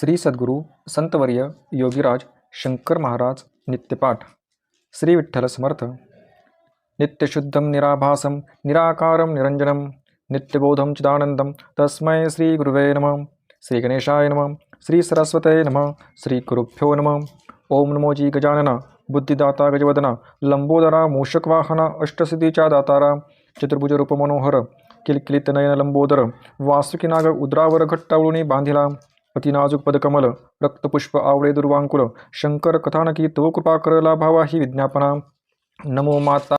श्री सद्गुरू संतवर्य योगीराज शंकर महाराज नित्यपाठ. श्री विठ्ठल समर्थ. नित्यशुद्धं निराभासं निराकारं निरञ्जनं नित्यबोधं चिदानन्दं तस्मै श्रीगुरुवे नमः. श्रीगणेशाय नमः. श्रीसरस्वते नमः. श्रीगुरुभ्यो नमः. ओम नमोजी गजानना बुद्धिदाता गजवदना लंबोदरा मूषकवाहना अष्टसिद्धीच्या दातारा चतुर्भुज रूपमनोहर किलकिलित नयन लंबोदर वासुकीनाग उद्रावर घट्टावळुनी बांधिला अतिनाजूक पदकमल रक्तपुष्प आवळे दुर्वांकुल शंकर कथानकी तो कृपा करला भावा ही विज्ञापना. नमो माता.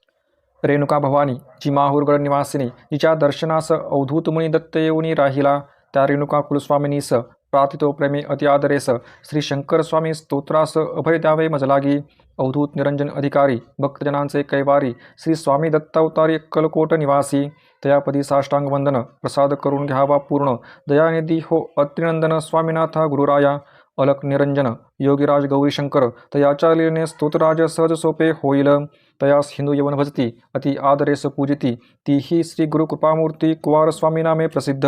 रेणुका भवानी जी माहुरगड निवासिनी जिच्या दर्शनास अवधूतमुनी दत्त येऊनी राहिला त्या रेणुका कुलस्वामिनीस प्रार्थितो प्रेमी अति आदरेस। श्री शंकर स्वामी स्तोत्रास अभय द्यावे मजलागी। अवधूत निरंजन अधिकारी भक्तजनांचे कैवारी। श्री स्वामी दत्तावतारी कलकोट निवासी। दयापदी साष्टांग वंदन प्रसाद करून घ्यावा पूर्ण। दयानिधी हो अत्रिनंदन स्वामीनाथ गुरुराया। अलक निरंजन योगीराज गौरीशंकर तयाच्या लीलेने स्तोत्रराज सहज सोपे होईल. तयास हिंदू यवन भजती अति आदरेस पूजिती तीही श्री गुरु कृपामूर्ती कुवारस्वामी नामे प्रसिद्ध.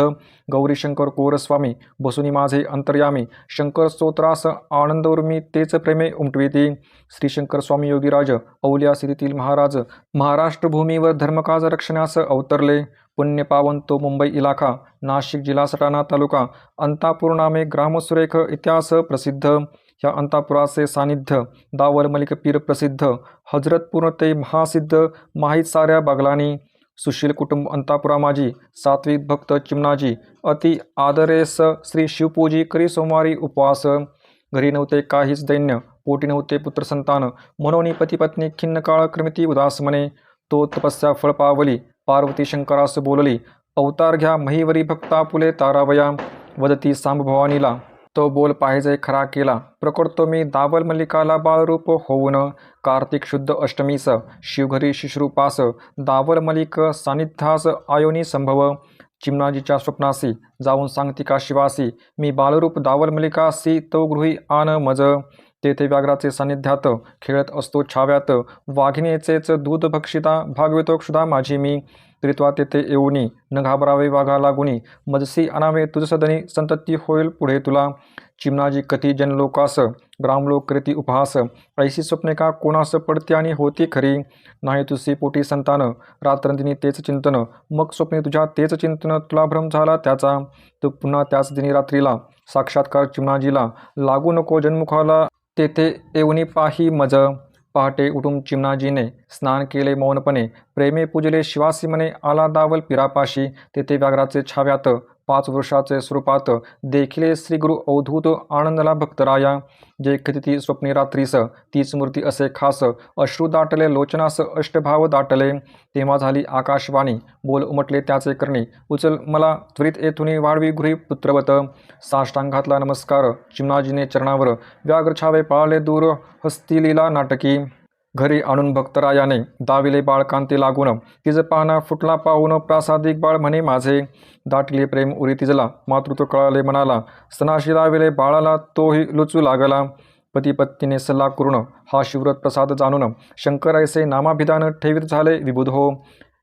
गौरीशंकर कुवरस्वामी बसुनी माझे अंतर्यामी शंकर स्तोत्रास आनंद उर्मी तेच प्रेमे उमटविती. श्रीशंकर स्वामी योगीराज औल्या सिरीतील महाराज महाराष्ट्रभूमीवर धर्मकाज रक्षणास अवतरले. पुण्य पावन तो मुंबई इलाखा नाशिक जिल्हा सटाणा तालुका अंतापूर नामे ग्रामसुरेख इतिहास प्रसिद्ध. ह्या अंतापुराचे सानिध्य दावर मलिक पीर प्रसिद्ध हजरतपूर ते महासिद्ध माहीत साऱ्या बागलानी सुशील कुटुंब अंतापुरा माजी सात्विक भक्त चिमणाजी अति आदरेस श्री शिवपूजी करी सोमवारी उपवास. घरी नव्हते काहीच दैन्य पोटी नव्हते पुत्रसंतान मनोनी पतीपत्नी खिन्न काळ क्रमिती उदासमने तो तपस्या फळ पावली पार्वती शंकरास बोलली अवतार घ्या महिवरी भक्ता फुले तारावया वदती सांबभवानीला. तो बोल पाहिजे खरा केला. प्रकडतो मी दाबल मल्लिकाला बाळरूप होऊन. कार्तिक शुद्ध अष्टमीस शिवघरी शिश्रूपास. दावल मलिक सानिध्यास आयोनी संभव. चिमणाजीच्या स्वप्नासी जाऊन सांगती का शिवासी. मी बालरूप दावल मलिकासी तो गृही आन मज. तेथे व्याघ्राचे सान्निध्यात खेळत असतो. छाव्यात वाघिणीचेच दूध भक्षिता भागवितो. क्षुधा माझी मी त्रित्वा तेथे येऊनी न घाबरावे वाघा लागुनी मजसी अनावे तुझसदनी संतती होईल पुढे तुला. चिमणाजी कथी जनलोकास ग्रामलोक कृती उपहास ऐशी स्वप्ने का कोणास पडते आणि होती खरी? नाही तुझी पोटी संतान रात्रंदिनी तेच चिंतन. मग स्वप्ने तुझ्या तेच चिंतन तुला भ्रम झाला त्याचा. तू पुन्हा त्याच दिनी रात्रीला साक्षात्कार चिमणाजीला. लागू नको जन्मुखाला तेथे येऊनी पाही मज पहाटे उठून चिमणाजीने स्नान केले मौनपणे. प्रेमे पूजले शिवासी मने आला दावल पिरापाशी. तेथे व्याघ्राचे छाव्यात पाच वर्षाचे स्वरूपात देखिले श्री गुरु अवधूत आनंदला भक्तराया जे कथिती स्वप्ने रात्रीस तीच मूर्ती असे खास अश्रू दाटले लोचनास अष्टभाव दाटले. तेव्हा झाली आकाशवाणी. बोल उमटले त्याचे करणे. उचल मला त्वरित येथून वाढवी गृही पुत्रवत. साष्टांघातला नमस्कार. चिमनाजीने चरणावर व्याघ्रछावे पाळले दूर. हस्तिलीला नाटकी. घरी आणून भक्तरायाने दाविले बाळकांती लागून तिज पाहणा फुटला पाहून प्रासादिक बाळ म्हणे माझे. दाटले प्रेम उरी तिजला मातृत्व कळाले म्हणाला सणाशी दाविले बाळाला तोही लुचू लागला. पती पत्नीने सल्ला करून हा शिवव्रत प्रसाद जाणून शंकर ऐसे नामाभिधान ठेवीत झाले विबुध हो.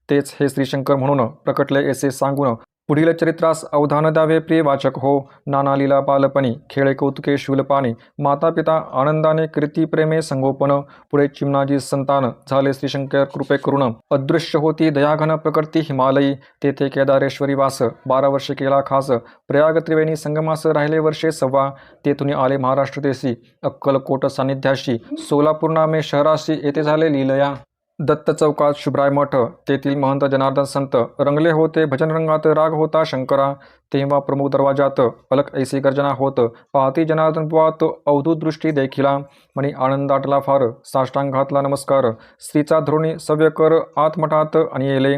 तेच हे श्रीशंकर म्हणून प्रकटले असे सांगून पुढील चरित्रास अवधान द्यावे प्रिय वाचक हो. नाना लीला बालपणी खेळे कौतुके शूलपाणी माता पिता आनंदाने कृती प्रेमे संगोपन पुढे चिमनाजी संतान झाले श्रीशंकर कृपे करुण. अदृश्य होती दयाघन प्रकृती हिमालयी तेथे केदारेश्वरी वास बारा वर्षे केला खास. प्रयाग त्रिवेणी संगमास राहिले वर्षे सव्वा तेथून आले महाराष्ट्र देशी अक्कलकोट सान्निध्याशी सोलापूर नामे शहराशी येथे झाले लिलया. दत्त चौकात शुभ्राय मठ तेथील महंत जनार्दन संत रंगले होते भजन रंगात राग होता शंकरा तेव्हा प्रमुख दरवाजात अलक ऐसी गर्जना होत पाहती जनार्दन बुवात अवधूत दृष्टी देखिला म्हणी आनंदाटला फार साष्टांग घातला नमस्कार स्त्रीचा धृणी सव्यकर आत्मठात आणि येले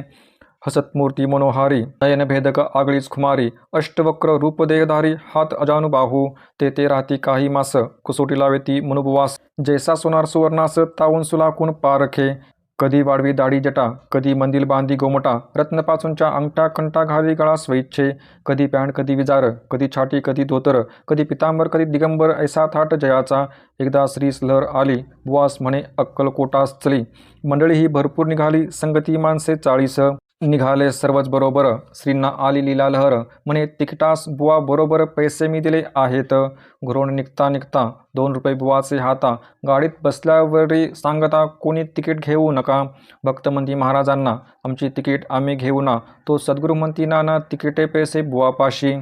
हसतमूर्ती मनोहारी नयनभेदक आगळीच खुमारी अष्टवक्र रूपदेहधारी हात अजानुबाहू ते ते राहती काही मास कुसोटी लावेती मनुपवास जैसा सोनार सुवर्णास तावून सुलाकून पारखे कधी वाढवी दाढी जटा कधी मंदिल बांधी गोमटा रत्नपासूनच्या अंगठा कंठा घाली गळा स्वैच्छे कधी पॅन्ट कधी विजार कधी छाटी कधी धोतर कधी पितांबर कधी दिगंबर ऐसा थाट जयाचा. एकदा श्री लहर आली बुवास म्हणे अक्कलकोटास चली. मंडळी ही भरपूर निघाली संगती माणसे चाळीस. निघाले सर्वच बरोबर. श्रींना आली लीला लहर म्हणे तिकिटास बुवा बरोबर पैसे मी दिले आहेत घरून निघता निघता दोन रुपये बुवाचे हाता गाडीत बसल्यावरही सांगता कोणी तिकीट घेऊ नका भक्त म्हणती महाराजांना आमची तिकीट आम्ही घेऊ ना तो सद्गुरू म्हणती ना ना तिकिटे पैसे बुवापाशी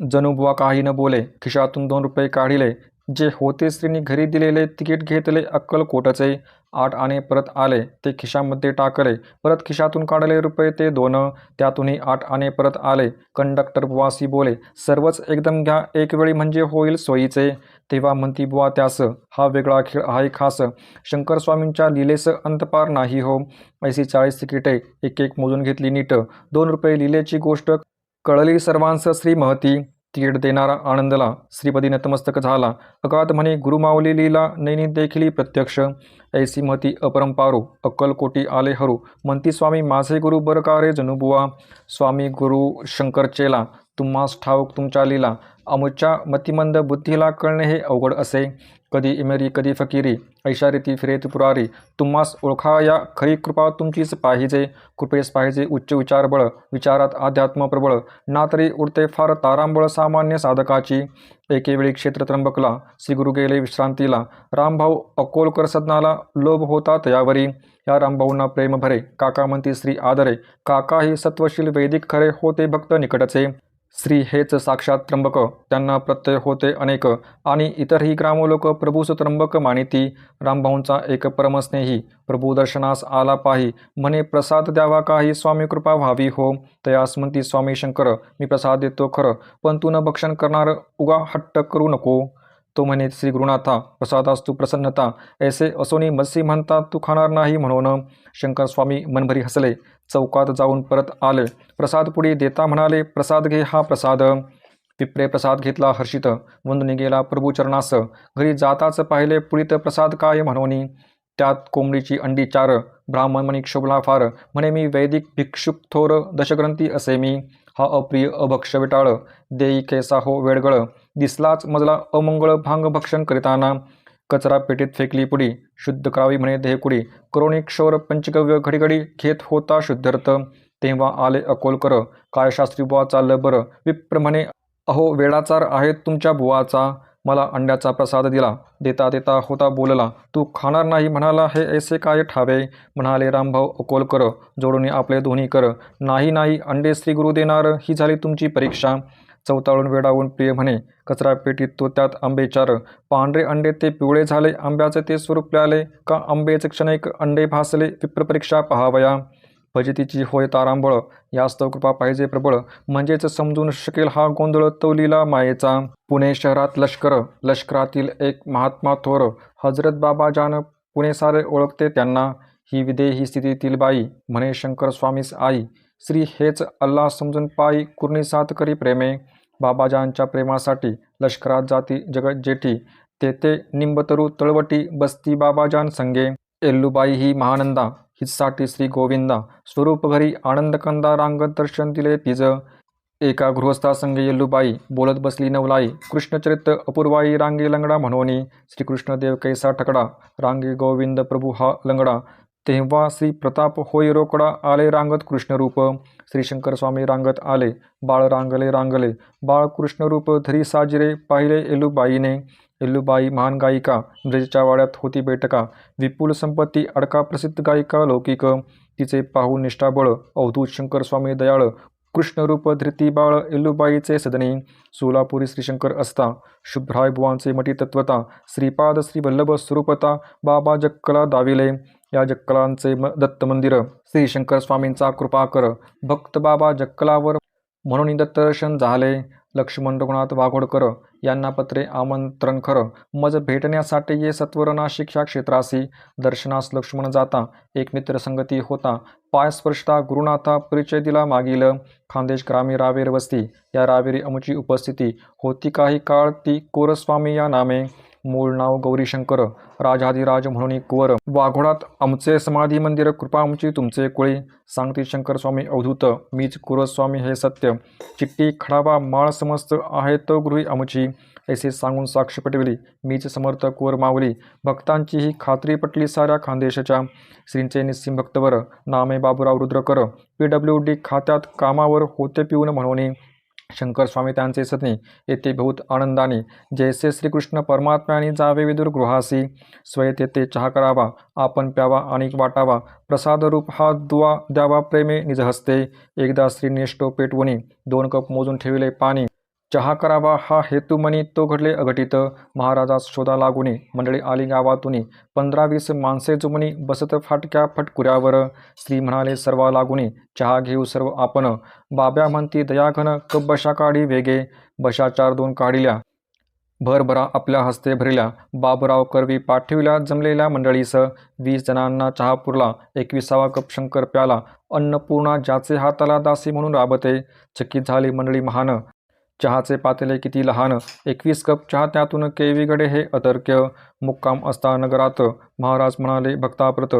जणू बुवा काही न बोले खिशातून दोन रुपये काढिले. जे होते स्त्रीने घरी दिलेले तिकीट घेतले अक्कलकोटाचे आठ आणे परत आले ते खिशामध्ये टाकले. परत खिशातून काढले रुपये ते दोन. त्यातूनही आठ आणे परत आले कंडक्टर बुवासी बोले सर्वच एकदम घ्या एक वेळी म्हणजे होईल सोयीचे. तेव्हा म्हणती बुवा त्यास हा वेगळा खेळ आहे खास. शंकर स्वामींच्या लिलेस अंतपार नाही हो. ऐशी चाळीस तिकिटे एक एक मोजून घेतली नीट. दोन रुपये लिलेची गोष्ट कळली सर्वांस श्री महती तिकीट देणारा आनंदला श्रीपदी नतमस्तक झाला. अगाध म्हणे गुरुमावली लीला नैनी देखिली प्रत्यक्ष. ऐसी महती अपरंपारो अक्कलकोटी आले हरू. म्हणती स्वामी माझे गुरु बरकारे जनुबुवा स्वामी गुरु शंकरचेला तुम्हास ठाऊक तुमच्या लीला. अमुच्या मतिमंद बुद्धीला कळणे हे अवघड असे. कधी इमेरी कधी फकीरी ऐशा रीती फिरेत पुरारी. तुम्हास ओळखा या खरी कृपा तुमचीच पाहिजे. कृपेस पाहिजे उच्च विचारबळ विचारात अध्यात्म प्रबळ. ना तरी उडते फार तारांबळ सामान्य साधकाची. एकेवेळी क्षेत्र त्र्यंबकला श्रीगुरु गेले विश्रांतीला. रामभाऊ अकोलकर सदनाला लोभ होता तयावरी. या रामभाऊंना प्रेम भरे. काका म्हणती श्री आदरे काका ही सत्वशील वैदिक खरे होते भक्त निकटचे. श्री हेच साक्षात त्र्यंबक. त्यांना प्रत्यय होते अनेक. आणि इतरही ग्रामलोक प्रभूस त्र्यंबक मानिती. रामभाऊंचा एक परमस्नेही. प्रभू दर्शनास आला पाही. म्हणे प्रसाद द्यावा काही स्वामी कृपा व्हावी हो. तयास म्हणती स्वामी शंकर. मी प्रसाद देतो खरं. पण तू न भक्षण करणार उगा हट्ट करू नको. तो म्हणे श्री गुरुनाथा प्रसादास तू प्रसन्नता. ऐसे असोनी मत्सी म्हणता तू खाणार नाही म्हणून. शंकर स्वामी मनभरी हसले. चौकात जाऊन परत आले. प्रसाद पुढे देता म्हणाले प्रसाद घे हा प्रसाद. पिपरे प्रसाद घेतला हर्षित. वंदनी गेला प्रभूचरणास घरी जाताच पाहिले पुळीत प्रसाद काय? म्हणोनी. त्यात कोंबडीची अंडी चार ब्राह्मण म्हणी क्षोभला फार. म्हणे मी वैदिक भिक्षुक थोर दशग्रंथी असे मी. हा अप्रिय अभक्ष विटाळ. देई केसा हो वेडगळ. दिसलाच मजला अमंगळ भांग भक्षण करिताना. कचरा पेटीत फेकली पुडी शुद्ध करावी म्हणे देहकुडी. करोणी क्षौर पंचगव्य घडीघडी घेत होता शुद्धर्थ. तेव्हा आले अकोलकर काय शास्त्री बुवा चाललं बरं. विप्र म्हणे अहो वेळाचार आहे तुमच्या बुवाचा. मला अंड्याचा प्रसाद दिला. देता देता होता बोलला. तू खाणार नाही म्हणाला हे ऐसे काय ठावे? म्हणाले रामभाऊ अकोलकर. जोडून आपले दोन्ही कर. नाही नाही अंडे श्री गुरु देणार. ही झाली तुमची परीक्षा. चवताळून वेडावून प्रिय म्हणे. कचरा पेटीत तो त्यात आंबे चार पांढरे अंडे ते पिवळे झाले आंब्याचे ते स्वरूप प्याले का आंबेचे क्षणिक अंडे भासले विप्रपरीक्षा पहावया. फजितीची होय तारांबळ यास्तव कृपा पाहिजे प्रबळ. म्हणजेच समजून शकेल हा गोंधळ तवलीला मायेचा. पुणे शहरात लष्कर लष्करातील एक महात्मा थोर. हजरत बाबा जान पुणे सारे ओळखते त्यांना. ही विदेही स्थितीतील बाई म्हणे शंकर स्वामीस आई. श्री हेच अल्ला समजून पायी कुर्णी साथ करी प्रेमे. बाबाजांच्या प्रेमासाठी लष्करात जाती जगत जेठी तेथे निंबतरू तळवटी बसती बाबाजान संगे. एल्लुबाई ही महानंदा. हिचसाठी श्री गोविंदा. स्वरूप घरी आनंदकंदा रांगत दर्शन दिले तिज. एका गृहस्थासंगे येल्लूबाई बोलत बसली नवलाई. कृष्णचरित्र अपूर्वाई रांगे लंगडा म्हणोनी. श्रीकृष्णदेव कैसा ठकडा रांगे गोविंद प्रभू हा लंगडा. तेव्हा श्री प्रताप होय रोकडा आले रांगत कृष्णरूप. श्रीशंकर स्वामी रांगत आले बाळ रांगले रांगले. बाळ कृष्णरूप धरी साजिरे पाहिले एलुबाईने. एल्लुबाई महान गायिका ब्रजच्या वाड्यात होती बैठका विपुल संपत्ती अडका प्रसिद्ध गायिका लौकिक. तिचे पाहू निष्ठाबळ अवधूत शंकर स्वामी दयाळ. कृष्णरूप धृती बाळ एल्लूबाईचे सदनी. सोलापुरी श्रीशंकर असता शुभ्राय भुवांचे मठी तत्वता श्रीपाद श्री वल्लभ स्वरूपता बाबा जक्कला दाविले. या जक्कलांचे म दत्त मंदिर श्री शंकर स्वामींचा कृपा कर. भक्त बाबा जक्कलावर म्हणून दत्तदर्शन झाले. लक्ष्मण रघुनाथ वाघोडकर यांना पत्रे आमंत्रण खरं. मज भेटण्यासाठी ये सत्वरना शिक्षा क्षेत्रासी. दर्शनास लक्ष्मण जाता. एक मित्र संगती होता. पाय स्पर्शता गुरुनाथा परिचय दिला मागील. खानदेश ग्रामी रावेर वस्ती. या रावेरी अमुची उपस्थिती. होती काही काळ ती कोरस्वामी या नामे. मूळ नाव गौरीशंकर राजाधिराज म्हणून कुवर वाघोडात आमचे समाधी मंदिर कृपा आमची तुमचे कुळी सांगती शंकर स्वामी अवधूत मीच कुरस्वामी हे सत्य. चिट्टी खडावा माळ समस्त आहे तो गृही आमची. ऐसे सांगून साक्ष पटविली मीच समर्थक वर मावली. भक्तांची ही खात्री पटली साऱ्या खानदेशाच्या. श्रींचे निस्सिम भक्तवर नामे Baburao Rudrakar. P W D खात्यात कामावर होते पिऊन म्हणून शंकर स्वामी त्यांचे सत्नी येथे बहुत आनंदाने जैसे श्रीकृष्ण परमात्म्याने जावे विदुर गृहासी स्वय तेथे चहा करावा आपण प्यावा आणि वाटावा. प्रसादरूप हा दुवा द्यावा प्रेमे निजहस्ते एकदा श्रीनिष्ठो पेटवणी दोन कप मोजून ठेविले पाणी. चहा करावा हा हेतू म्हणी तो घडले अघटित. महाराजास शोधा लागुनी मंडळी आली गावातून. पंधरा वीस माणसे जुमणी बसत फाटक्या फटकुऱ्यावर. स्त्री म्हणाले सर्वा लागुनी चहा घेऊ सर्व आपण. बाब्या म्हणती दयाघन कप बशा काढी वेगे. बशा चार दोन काढिल्या. भरभरा आपल्या हस्ते भरिल्या. बाबराव करवी पाठविल्या जमलेल्या मंडळीस. वीस जणांना चहा पुरला. एकविसावा कप शंकर प्याला. अन्नपूर्णा ज्याचे हाताला दासी म्हणून राबते. चकित झाली मंडळी महान. चहाचे पातेले किती लहान? एकवीस कप चहा त्यातून केवीकडे हे अतर्क्य. मुक्काम असता नगरात. महाराज म्हणाले भक्ताप्रत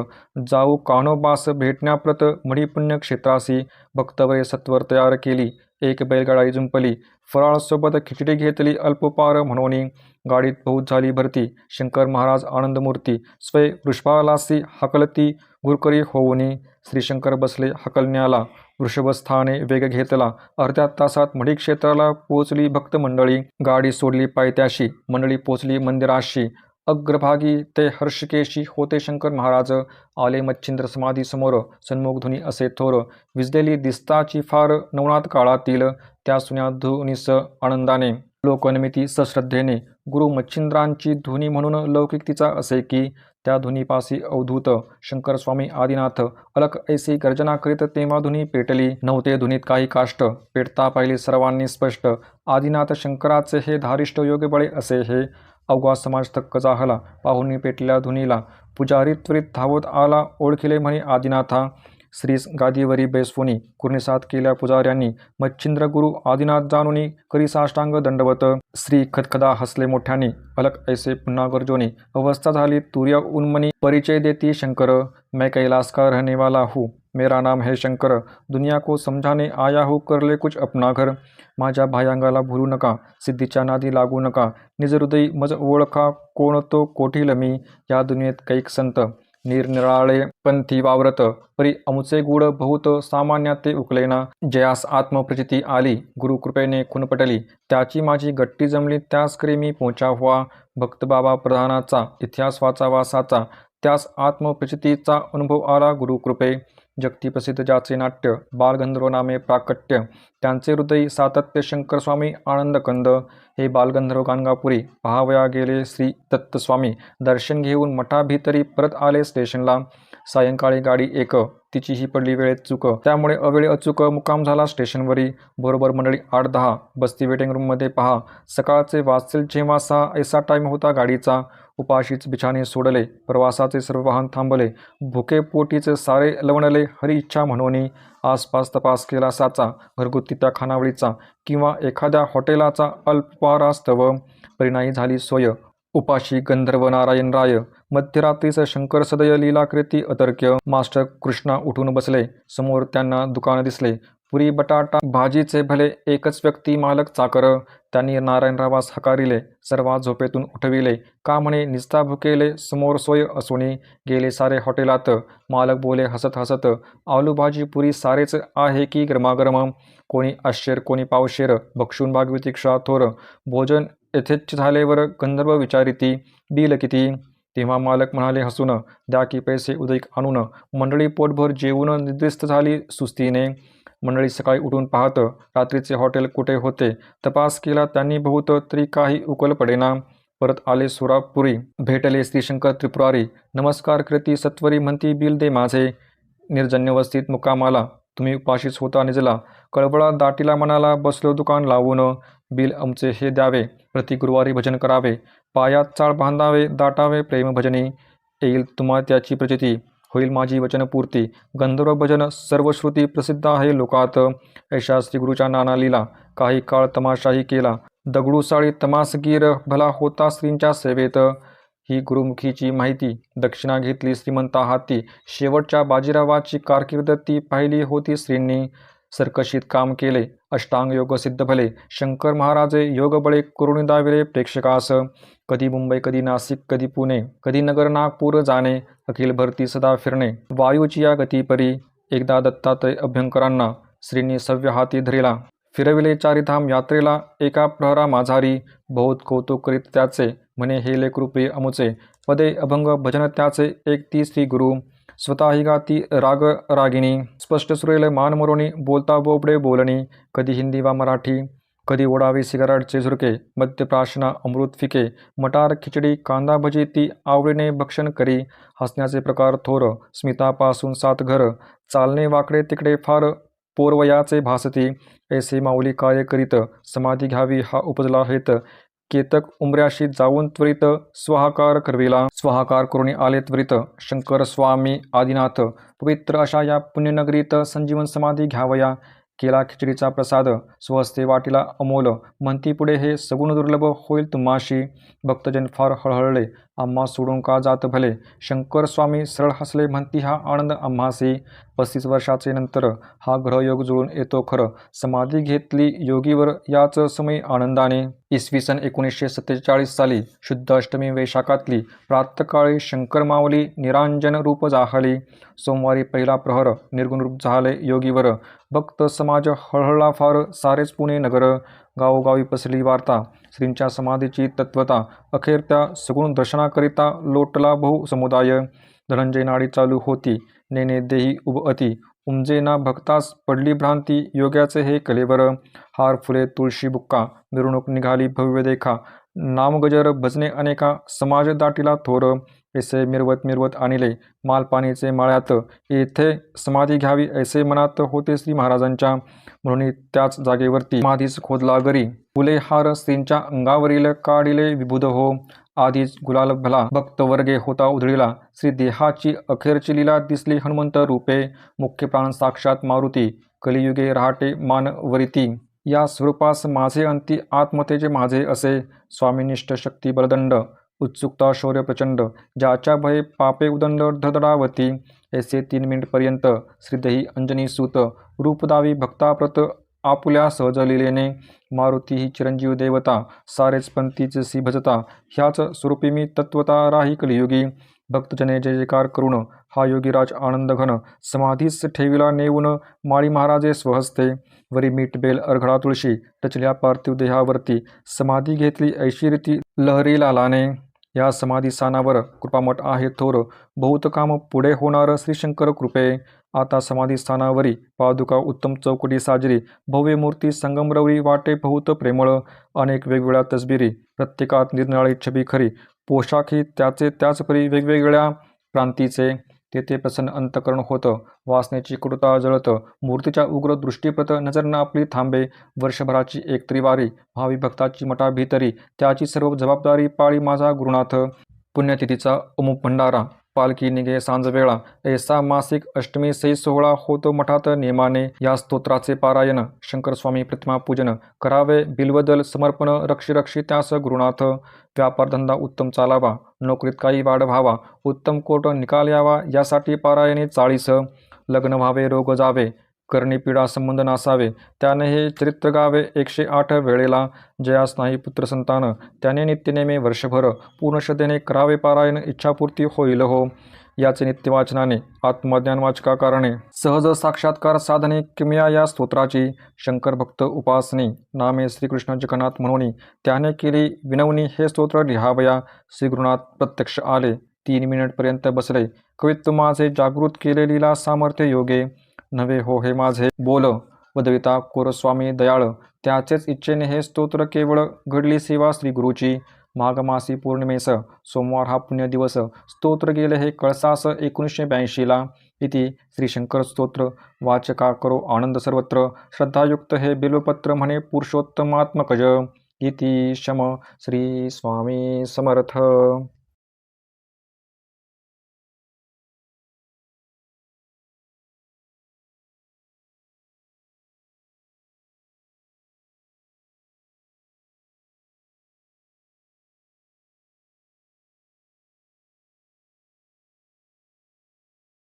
जाऊ कान्होबास भेटण्याप्रत मणिपुण्य क्षेत्रासी. भक्तवय सत्वर तयार केली. एक बैलगाडा झुंपली फराळसोबत खिचडी घेतली अल्पपार म्हणून. गाडीत बहुत झाली भरती. शंकर महाराज आनंदमूर्ती. स्वय वृषभालासी हकलती गुरकरी होऊनी. श्रीशंकर बसले हकलण्याला. वृषभस्थाने वेग घेतला. अर्ध्या तासात मढी क्षेत्राला पोचली भक्त मंडळी गाडी सोडली पायत्याशी मंडळी पोचली मंदिराशी. अग्रभागी ते हर्षकेशी होते शंकर महाराज. आले मच्छिंद्र समाधी समोर. सन्मुखधुनी असे थोर. विजलेली दिसताची फार नवनाथ काळातील त्या सुन्या धुनीस आनंदाने लोकनिमिती सश्रद्धेने गुरु मच्छिंद्रांची धुनी म्हणून लौकिक तिचा असे की त्या धुनीपासी अवधूत शंकर स्वामी आदिनाथ अलक ऐसी गर्जना करीत तेव्हा धुनी पेटली. नव्हते धुनीत काही काष्ट पेटता पाहिले सर्वांनी स्पष्ट. आदिनाथ शंकराचे हे धारिष्ट योग्य बळे असे हे अवघा समाज थक्क जाहला. पाहुणी पेटल्या धुनीला पुजारी त्वरित धावत आला. ओळखिले म्हणे आदिनाथा. श्रीस गादीवरी बैसवुनी कुर्निसात केल्या पुजाऱ्यांनी मच्छिंद्र गुरु आदिनाथ जानुनी करी साष्टांग दंडवत. श्री खदखदा हसले मोठ्याने अलक ऐसे पुन्हा गर्जोनी अवस्था झाली तुर्य उन्मनी परिचय देती शंकर. मैं कैलास का रहने वाला हूँ मेरा नाम है शंकर दुनिया को समझाने आया हूँ करले कुछ अपना घर. माझ्या भायांगाला भुलू नका सिद्धीच्या नादी लागू नका निज हृदयी मज ओळखा कोण तो कोठील मी या दुनियेत कैक संत. निरनिराळे पंथी वावरत परी अमुचे गुड बहुत सामान्य ते उकलेना जयास आत्मप्रचिती आली गुरुकृपेने खुनपटली त्याची माझी गट्टी जमली त्यास करी मी पोचा हुआ भक्तबाबा प्रधानाचा इतिहास वाचा वासाचा त्यास आत्मप्रचितीचा अनुभव आला गुरुकृपे. जगती प्रसिद्ध ज्याचे नाट्य बालगंधर्व नामे प्राकट्य त्यांचे हृदयी सातत्य शंकरस्वामी आनंदकंद हे बालगंधर्व गाणगापुरी पहावया गेले श्री दत्तस्वामी दर्शन घेऊन मठाभितरी परत आले स्टेशनला. सायंकाळी गाडी एक तिचीही पडली वेळेत चुक. त्यामुळे अवेळी अचूक मुकाम झाला स्टेशनवरी. बरोबर मंडळी आठ दहा. बस्ती वेटिंग रूममध्ये पहा. सकाळचे वाचतील जेव्हा सहा ऐसा टाईम होता गाडीचा. उपाशीच बिछाने सोडले. प्रवासाचे सर्व वाहन थांबले. भुके पोटीचे सारे लवणले. हरी इच्छा म्हणून आसपास तपास केला साचा. घरगुती त्या खानावळीचा किंवा एखाद्या हॉटेलाचा अल्पारास्तव परिणामी झाली सोय. उपाशी गंधर्व नारायण राय. मध्यरात्रीच शंकर सदय लीलाकृती अतर्क्य. मास्टर कृष्णा उठून बसले. समोर त्यांना दुकान दिसले. पुरी बटाटा भाजीचे भले एकच व्यक्ती मालक चाकर. त्यांनी नारायणरावास हकारिले. सर्वात झोपेतून उठविले. का म्हणे निस्ता भुकेले समोर सोय असूनी. गेले सारे हॉटेलात. मालक बोले हसत हसत आलू भाजी पुरी सारेच आहे की गरमागरम? कोणी आश्चर्य कोणी पावशेर. भक्षून भागवी तीक्षा थोर. भोजन यथेच्छ झालेवर गंधर्व विचारिती बिल किती? तेव्हा मालक म्हणाले हसून द्या की पैसे उदयिक आणून मंडळी पोटभर जेवून निद्रिस्त झाली सुस्तीने. मंडळी सकाळी उठून पाहत रात्रीचे हॉटेल कुठे होते? तपास केला त्यांनी बहुत तरी काही उकल पडेना परत आले सुरापुरी भेटले श्रीशंकर त्रिपुरारी. नमस्कार कृती सत्वरी म्हणती बिल दे माझे. निर्जन्यवस्थित मुक्कामाला. तुम्ही उपाशीच होता निजला. कळवळा दाटीला मनाला बसलो दुकान लावून. बिल आमचे हे द्यावे. प्रति गुरुवारी भजन करावे. पायात चाळ बांधावे दाटावे प्रेमभजने येईल तुम्हा त्याची प्रचिती. होईल माझी वचनपूर्ती गंधर्व भजन सर्वश्रुती प्रसिद्ध आहे लोकात. ऐशा श्रीगुरुच्या नाना लिला. काही काळ तमाशाही केला. दगडूसाळी तमासगीर भला होता श्रींच्या सेवेत. ही गुरुमुखीची माहिती. दक्षिणा घेतली श्रीमंता हाती. शेवटच्या बाजीरावाची कारकीर्द ती पाहिली होती श्रींनी सरकशीत काम केले अष्टांग योग सिद्ध भले शंकर महाराजे योगबळे करुणी दाविले प्रेक्षकास. कधी मुंबई कधी नाशिक कधी पुणे कधी नगर नागपूर जाणे अखिल भरती सदा फिरणे. वायूची या गतीपरी एकदा दत्तात्रय अभ्यंकरांना श्रींनी सव्य हाती धरिला. फिरविले चारिधाम यात्रेला एका प्रहरा माझारी बहुत कौतुक करीत त्याचे म्हणे हे लेकृपे अमुचे. पदे अभंग भजन त्याचे एक ती श्री गुरु. स्वतःही गाती राग रागिणी स्पष्ट सुरेल मान मरोणी बोलता बोबडे बोलणी कधी हिंदी वा मराठी कधी ओढावी सिगारेटचे झुरके मद्यप्राशना अमृत फिके मटार खिचडी कांदा भजी ती आवडीने भक्षण करी हसण्याचे प्रकार थोर स्मितापासून सात घर चालणे वाकडे तिकडे फार पोरवयाचे भासती ऐसे माऊली काय करीत समाधी घ्यावी हा उपजला हेत केतक उमऱ्याशी जाऊन त्वरित स्वाहाकार करविला. स्वाहाकार करून आले त्वरित. शंकर स्वामी आदिनाथ पवित्र अशा या पुण्यनगरीत संजीवन समाधी घ्यावया. केला खिचडीचा प्रसाद. स्वहस्ते वाटीला अमोल. म्हणती पुढे हे सगुण दुर्लभ होईल तुम्हाशी. भक्तजन फार हळहळले. आम्हा सोडून का जात भले? शंकर स्वामी सरळ हसले म्हणती हा आनंद आम्हासी पस्तीस वर्षाचे नंतर हा ग्रहयोग जुळून येतो खरं. समाधी घेतली योगीवर याच समय आनंदाने. इसवी सन एकोणीसशे सत्तेचाळीस साली शुद्ध अष्टमी वैशाखातली प्रातकाळी शंकर माऊली निरांजन रूप जाहली. सोमवारी पहिला प्रहर निर्गुण रूप झाले योगीवर. भक्त समाज हळहळला फार सारेच पुणे नगर. गावोगावी पसरली वार्ता श्रींच्या समाधीची तत्वता अखेर त्या सगुण दर्शनाकरिता लोटला बहु समुदाय. धनंजय नाडी चालू होती नेने देही उभ अति. उमजे ना भक्तास पडली भ्रांती योग्याचे हे कलेवर. हार फुले तुळशी बुक्का मिरवणूक निघाली भव्य देखा. नामगजर भजने अनेका समाज दाटीला थोर. ऐसे मिरवत मिरवत आणले मालपाणीचे माळ्यात. येथे समाधी घ्यावी ऐसे मनात होते श्री महाराजांच्या. म्हणून त्याच जागेवरती माधीच खोदला गरी फुले हार श्रींच्या अंगावरील काढिले विभुद हो. आधीच गुलाल भला भक्त वर्गे होता उधळीला. श्री देहाची अखेरची लीला दिसली हनुमंत रूपे. मुख्य प्राण साक्षात मारुती. कलियुगे रहाटे मानवरिती या स्वरूपास माझे अंती आत्मतेचे माझे असे स्वामीनिष्ठ शक्ती बलदंड उत्सुकता शौर्य प्रचंड ज्याच्या भये पापे उदंड धदडावती ऐसे तीन मिनिटपर्यंत श्रीदेही अंजनी सूत रूपदावी भक्ताप्रत आपुल्या सहज लिलेने मारुती ही चिरंजीव देवता सारेच पंथीचे सी भजता ह्याच स्वरूपी मी तत्वता राही कलियुगी भक्तजने जय जयकार करून हा योगीराज आनंद घन समाधीस ठेविला नेऊन माळी महाराजे स्वहस्ते. वरी मीठ बेल अरघडा तुळशी टचल्या पार्थिव देहावरती समाधी घेतली ऐशी रीती लहरी लालाने या समाधी स्थानावर कृपामठ आहे थोर. बहुत काम पुढे होणार श्रीशंकर कृपे. आता समाधी स्थानावरी पादुका उत्तम चौकटी साजरी. भव्य मूर्ती संगमरवरी वाटे बहुत प्रेमळ. अनेक वेगवेगळ्या तसबिरी. प्रत्येकात निरनिराळी छबी खरी. पोशाखही त्याचे त्याचपरी वेगवेगळ्या प्रांतीचे तेथे प्रसन्न अंतकरण होतं. वासनेची कृता जळत. मूर्तीच्या उग्र दृष्टीप्रत नजर न आपली थांबे. वर्षभराची एक त्रिवारी भावी भक्ताची मठा भीतरी. त्याची सर्व जबाबदारी पाळी माझा गुरुनाथ. पुण्यतिथीचा अमुक भंडारा. पालखी निघे सांजवेळा ऐसा मासिक अष्टमी सई सोहळा होतो मठात नेमाने या स्तोत्राचे पारायण शंकरस्वामी प्रतिमा पूजन करावे बिलवदल समर्पण रक्षी रक्षी त्यास गुरुनाथ व्यापारधंदा उत्तम चालावा नोकरीत काही वाढ व्हावा उत्तम कोट निकाल यावा यासाठी पारायणे चाळीस लग्न व्हावे रोग जावे करणी पीडा संबंध नसावे त्याने हे चरित्र गावे एकशे आठ वेळेला जयास नाही पुत्र संतान. त्याने नित्यनेमे वर्षभर पूर्णश्रद्धेने करावे पारायण इच्छापूर्ती होईल हो. याचे नित्यवाचनाने आत्मज्ञान वाचका कारणे सहज साक्षात्कार साधने किमया या स्तोत्राची शंकर भक्त उपासनी नामे श्रीकृष्ण जगन्नाथ म्हणून त्याने केली विनवणी हे स्तोत्र लिहावया. श्रीगुरुनाथ प्रत्यक्ष आले. तीन मिनिटपर्यंत बसले. कवित्व माझे जागृत केलेलीला सामर्थ्य योगे. नव्हे हो हे माझे. बोल वदविता कोरस्वामी दयाळ त्याचेच इच्छेने हे स्तोत्र केवळ घडली सेवा श्री गुरुची. माघमासी पौर्णिमेस सोमवार हा पुण्य दिवस स्तोत्र गेले हे कळसास एकोणीसशे ब्याऐंशीला इति श्री शंकर स्तोत्र. वाचका करो आनंद सर्वत्र. श्रद्धायुक्त हे बिल्वपत्र म्हणे पुरुषोत्तमात्मकज. इति शम श्री स्वामी समर्थ.